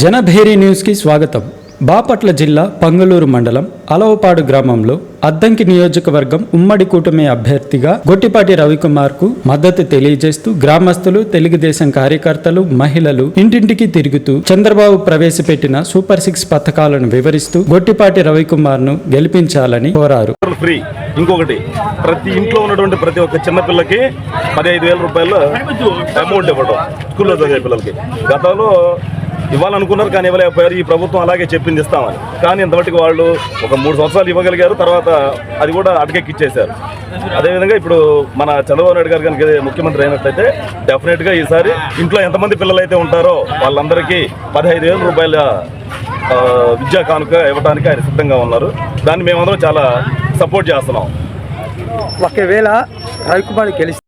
జనభేరి న్యూస్కి స్వాగతం. బాపట్ల జిల్లా పంగలూరు మండలం అలవపాడు గ్రామంలో అద్దంకి నియోజకవర్గం ఉమ్మడి కూటమి అభ్యర్థిగా గొట్టిపాటి రవికుమార్కు మద్దతు తెలియజేస్తూ గ్రామస్తులు తెలుగుదేశం కార్యకర్తలు మహిళలు ఇంటింటికి తిరుగుతూ చంద్రబాబు ప్రవేశపెట్టిన సూపర్ సిక్స్ పథకాలను వివరిస్తూ గొట్టిపాటి రవికుమార్ను గెలిపించాలని కోరారు. ఫ్రీ ఇంకొకటి ప్రతి ఇంట్లో ఉన్నటువంటి ప్రతి ఒక్క చిన్న పిల్లకి పదిహేను వేల రూపాయలు అమౌంట్ ఇవ్వడం స్కూల్లో చదివే పిల్లలకి. గతంలో ఇవ్వాలనుకున్నారు కానీ ఇవ్వలేకపోయారు. ఈ ప్రభుత్వం అలాగే చెప్పింది ఇస్తామని. కానీ ఇంతవరకు వాళ్ళు ఒక మూడు సంవత్సరాలు ఇవ్వగలిగారు తర్వాత అది కూడా అటకెక్కిచ్చేశారు అదేవిధంగా ఇప్పుడు మన చంద్రబాబు నాయుడు గారు కనుక ముఖ్యమంత్రి అయినట్లయితే డెఫినెట్గా ఈసారి ఇంట్లో ఎంతమంది పిల్లలు అయితే ఉంటారో వాళ్ళందరికీ పదహైదు వేల రూపాయల విద్యా కానుక ఇవ్వడానికి ఆయన సిద్ధంగా ఉన్నారు. దాన్ని మేమందరం చాలా సపోర్ట్ చేస్తున్నాం. ఒకవేళ రవికుమార్ గెలిచి